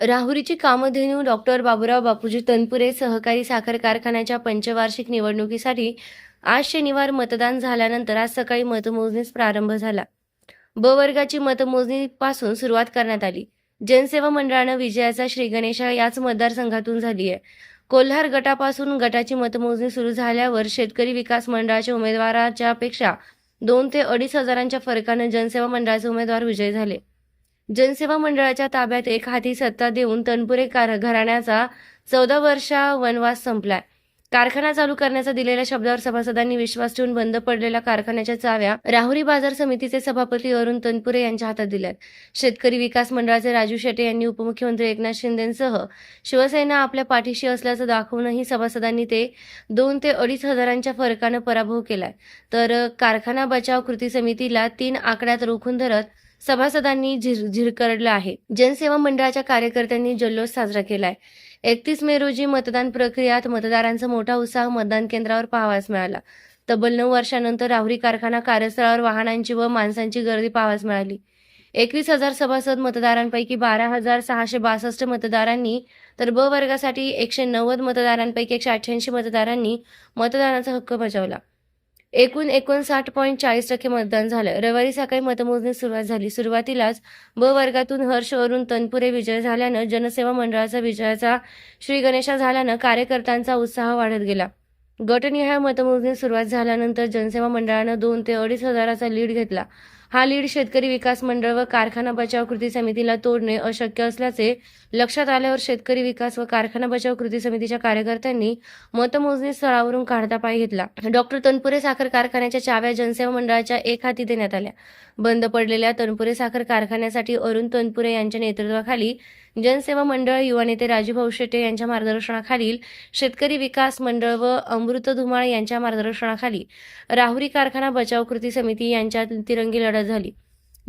राहुरीची Kamdhenu doctor Baburao Bapuji Tanpure सहकारी साखर कारखान्याच्या पंचवार्षिक निवडणुकीसाठी आज शनिवार मतदान झाल्यानंतर आज सकाळी मतमोजणीस प्रारंभ झाला. ब वर्गाची मतमोजणीपासून सुरुवात करण्यात आली. जनसेवा मंडळानं विजयाचा श्रीगणेशा याच मतदारसंघातून झाली आहे. कोल्हार गटापासून गटाची मतमोजणी सुरू झाल्यावर शेतकरी विकास मंडळाच्या उमेदवाराच्या पेक्षा दोन ते अडीच हजारांच्या फरकानं जनसेवा मंडळाचे उमेदवार विजयी झाले. जनसेवा मंडळाच्या ताब्यात एक हाती सत्ता देऊन तनपुरे कार घराण्याचा चौदा वर्षा वनवास संपलाय. कारखाना चालू करण्याचा दिलेल्या शब्दावर सभासदांनी विश्वास ठेवून बंद पडलेल्या कारखान्याच्या चाव्या राहुरी बाजार समितीचे सभापती अरुण तनपुरे यांच्या हातात दिल्यात. शेतकरी विकास मंडळाचे राजू शेटे यांनी उपमुख्यमंत्री एकनाथ शिंदेसह शिवसेना आपल्या पाठीशी असल्याचं दाखवूनही सभासदांनी ते दोन ते अडीच हजारांच्या फरकानं पराभव केलाय. तर कारखाना बचाव कृती समितीला तीन आकड्यात रोखून धरत सभासदांनी झिर झिरकरलं आहे. जनसेवा मंडळाच्या कार्यकर्त्यांनी जल्लोष साजरा केलाय. एकतीस मे रोजी मतदान प्रक्रियात मतदारांचा मोठा उत्साह मतदान केंद्रावर पाहावास मिळाला. तब्बल नऊ वर्षानंतर राहुरी कारखाना कार्यस्थळावर वाहनांची व माणसांची गर्दी पाहावास मिळाली. एकवीस हजार सभासद मतदारांपैकी बारा हजार सहाशे बासष्ट मतदारांनी तर ब वर्गासाठी एकशे नव्वद मतदारांपैकी एकशे अठ्ठ्याऐंशी मतदारांनी मतदानाचा हक्क बजावला. एकूण एकोणसाठ पॉईंट चाळीस टक्के मतदान झालं. रविवारी सकाळी मतमोजणी सुरुवात झाली. सुरुवातीलाच ब वर्गातून हर्ष अरुण तनपुरे विजय झाल्यानं जनसेवा मंडळाचा विजयाचा श्री गणेशा झाल्यानं कार्यकर्त्यांचा उत्साह वाढत गेला. गटनिहाय मतमोजणी सुरुवात झाल्यानंतर जनसेवा मंडळानं दोन ते अडीच हजाराचा लीड घेतला. हा लीड शेतकरी विकास मंडळ व कारखाना बचाव कृती समितीला तोडणे अशक्य असल्याचे लक्षात आल्यावर शेतकरी विकास व कारखाना बचाव कृती समितीच्या कार्यकर्त्यांनी मतमोजणी स्थळावरून काढता पाय घेतला. डॉक्टर तनपुरे साखर कारखान्याच्या चाव्या जनसेवा मंडळाच्या एक हाती देण्यात आल्या. बंद पडलेल्या तनपुरे साखर कारखान्यासाठी अरुण तनपुरे यांच्या नेतृत्वाखाली जनसेवा मंडळ युवा नेते राजूभाऊ शेटे यांच्या मार्गदर्शनाखालील शेतकरी विकास मंडळ व अमृत धुमाळ यांच्या मार्गदर्शनाखाली राहुरी कारखाना बचाव कृती समिती यांच्यात तिरंगी लढत झाली.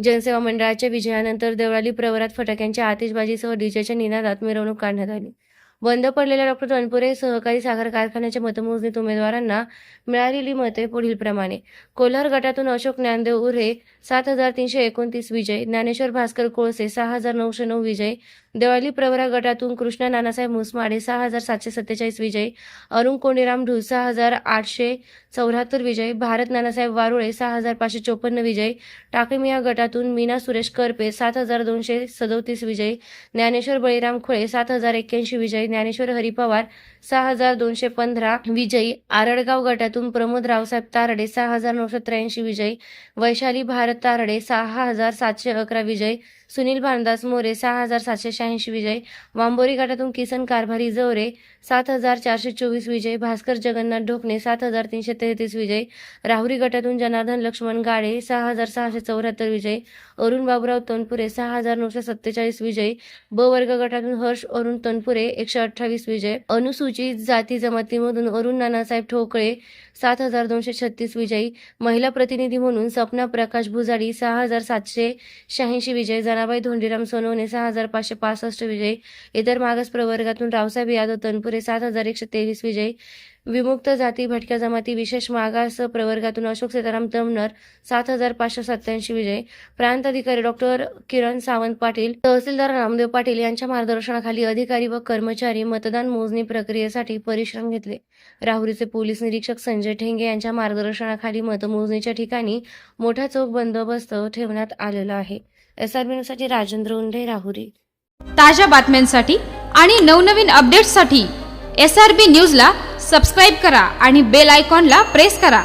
जनसेवा मंडळाच्या विजयानंतर देवळाली प्रवरात फटाक्यांच्या आतिषबाजीसह डीजेच्या निनादात मिरवणूक काढण्यात आली. बंद पडलेल्या डॉक्टर तनपुरे सहकारी साखर कारखान्याच्या मतमोजणीत उमेदवारांना मिळालेली मते पुढीलप्रमाणे कोल्हार गटातून अशोक ज्ञानदेव उरे सात हजार तीनशे एकोणतीस विजय ज्ञानेश्वर भास्कर कोळसे सहा हजार नऊशे नऊ विजय देवाली प्रवरा गटातून कृष्णा नानासाहेब मुसमाडे सहा हजार सातशे सत्तेचाळीस विजय अरुण कोंडीराम ढू सहा हजार आठशे चौऱ्याहत्तर विजय भारत नानासाहेब वारुळे सहा हजार पाचशे चोपन्न विजय टाकमिया गटातून मीना सुरेश करपे सात हजार दोनशे सदोतीस विजय ज्ञानेश्वर बळीराम खुळे सात हजार एक्क्याऐंशी विजय ज्ञानेश्वर हरी पवार सहा हजार दोनशे पंधरा विजयी आरडगाव गटातून प्रमोद रावसाहेब तारडे सहा हजार नऊशे त्र्याऐंशी विजयी वैशाली भारत तारडे सहा हजार सातशे अकरा विजय सुनील भानदास मोरे सहा हजार सातशे शहाऐंशी विजय. वांबोरी गटातून किसन कारभारी जवरे सात हजार चारशे चोवीस विजय. भास्कर जगन्नाथ ढोकणे सात हजार तीनशे तेहतीस विजय. राहुरी गटातून जनार्दन लक्ष्मण गाडे सहा हजार सहाशे चौऱ्याहत्तर विजय. अरुण बाबुराव तनपुरे सहा हजार नऊशे सत्तेचाळीस विजय. ब वर्ग गटातून हर्ष अरुण तनपुरे एकशे अठ्ठावीस विजय. अनुसूचित जाती जमातीमधून अरुण नानासाहेब ठोकळे सात हजार दोनशे छत्तीस विजयी. महिला प्रतिनिधी म्हणून सपना प्रकाश भुजाडी सहा हजार सातशे शहाऐंशी विजय. जनाबाई धोंडीराम सोनवणे सहा हजार पाचशे पासष्ट विजय. इतर मागास प्रवर्गातून रावसाहेब यादव तनपुरे सात हजार एकशे तेवीस विजय. विमुक्त जाती भटक्या जमाती विशेष मागास प्रवर्गातून अशोक सीताराम तमनर सात हजार पाचशे सत्त्याऐंशी विजय. प्रांत अधिकारी डॉक्टर किरण सावंत पाटील तहसीलदार रामदेव पाटील यांच्या मार्गदर्शनाखाली अधिकारी व कर्मचारी मतदान मोजणी प्रक्रियेसाठी परिश्रम घेतले. राहुरीचे पोलीस निरीक्षक संजय ठेंगे यांच्या मार्गदर्शनाखाली मतमोजणीच्या ठिकाणी मोठा चोख बंदोबस्त ठेवण्यात आलेला आहे. एस आरसाठी राजेंद्र उंडे राहुरी. ताज्या बातम्यांसाठी आणि नवनवीन अपडेट्ससाठी एस आर बी न्यूजला सबस्क्राईब करा आणि बेल आयकॉनला प्रेस करा.